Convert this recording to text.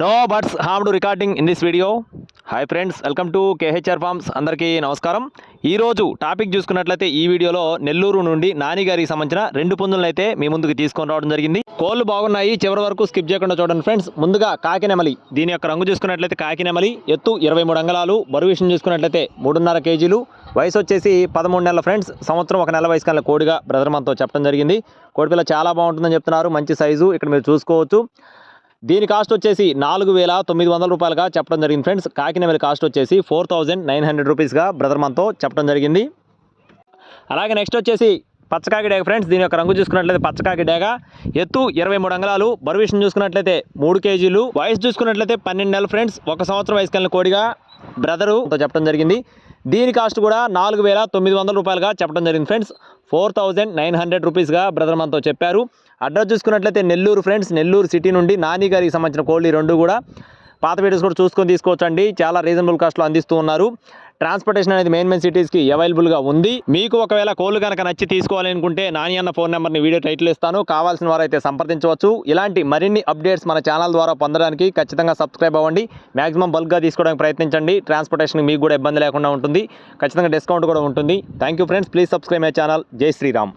No buts ham recording in this video hi friends welcome to KHR farms అందరికీ నమస్కారం. ఈరోజు topic చూసుకున్నట్లయితే ఈ వీడియోలో నెల్లూరు నుండి నాని గారికి సంబంధించిన రెండు పుంజులను అయితే మీ ముందుకు తీసుకొని రావడం జరిగింది. కోళ్ళు బాగున్నాయి చివరి వరకు స్కిప్ చేయకుండా చూడండి ఫ్రెండ్స్ ముందుగా కాకినెమలి దీని యొక్క రంగు చూసుకున్నట్లయితే కాకినెమలి ఎత్తు ఇరవై మూడు అంగళాలు. బరువు విషయం చూసుకున్నట్లయితే మూడున్నర కేజీలు. వయసు వచ్చేసి పదమూడు నెలల ఫ్రెండ్స్ సంవత్సరం ఒక నెల వయసు కన్నా కోడిగా బ్రదర్ మనతో చెప్పడం జరిగింది. కోడిపిల్ల చాలా బాగుంటుందని చెప్తున్నారు. మంచి సైజు ఇక్కడ మీరు చూసుకోవచ్చు. దీని కాస్ట్ వచ్చేసి నాలుగు వేల తొమ్మిది వందల రూపాయలుగా చెప్పడం జరిగింది ఫ్రెండ్స్. కాకినవేల కాస్ట్ వచ్చేసి ఫోర్ థౌజండ్ నైన్ హండ్రెడ్ రూపీస్గా బ్రదర్ మనతో చెప్పడం జరిగింది. అలాగే నెక్స్ట్ వచ్చేసి పచ్చకాకి డేగ ఫ్రెండ్స్ దీని యొక్క రంగు చూసుకున్నట్లయితే పచ్చకాకి డేగ. ఎత్తు ఇరవై మూడు అంగళాలు బరువిషన్ చూసుకున్నట్లయితే మూడు కేజీలు వయసు చూసుకున్నట్లయితే పన్నెండు నెలలు ఫ్రెండ్స్ ఒక సంవత్సరం వయసు కలిగిన కోడిగా బ్రదరు చెప్పడం జరిగింది. దీని కాస్ట్ కూడా నాలుగు వేల తొమ్మిది వందల రూపాయలుగా చెప్పడం జరిగింది friends. Four thousand nine hundred రూపీస్గా brother మనతో చెప్పారు. అడ్రస్ చూసుకున్నట్లయితే నెల్లూరు ఫ్రెండ్స్. నెల్లూరు సిటీ నుండి నాని గారికి సంబంధించిన కోళ్ళు రెండు కూడా. పాత వీడియోస్ కూడా చూసుకొని తీసుకోవచ్చండి. చాలా రీజనబుల్ కాస్ట్లో అందిస్తూ ఉన్నారు. ట్రాన్స్పోర్టేషన్ అనేది మెయిన్ మెయిన్ సిటీస్కి అవైలబుల్గా ఉంది. మీకు ఒకవేళ కోళ్ళు కనుక నచ్చి తీసుకోవాలనుకుంటే నాని అన్న ఫోన్ నెంబర్ని వీడియో టైటిల్ ఇస్తాను. కావాల్సిన వారైతే సంప్రదించవచ్చు. ఇలాంటి మరిన్ని అప్డేట్స్ మన ఛానల్ ద్వారా పొందడానికి ఖచ్చితంగా సబ్స్క్రైబ్ అవ్వండి. మాక్సిమం బల్క్గా తీసుకోవడానికి ప్రయత్నించండి. ట్రాన్స్పోర్టేషన్ మీకు కూడా ఇబ్బంది లేకుండా ఉంటుంది. ఖచ్చితంగా డిస్కౌంట్ కూడా ఉంటుంది. Thank you friends. Please subscribe my channel. Jai Shriram.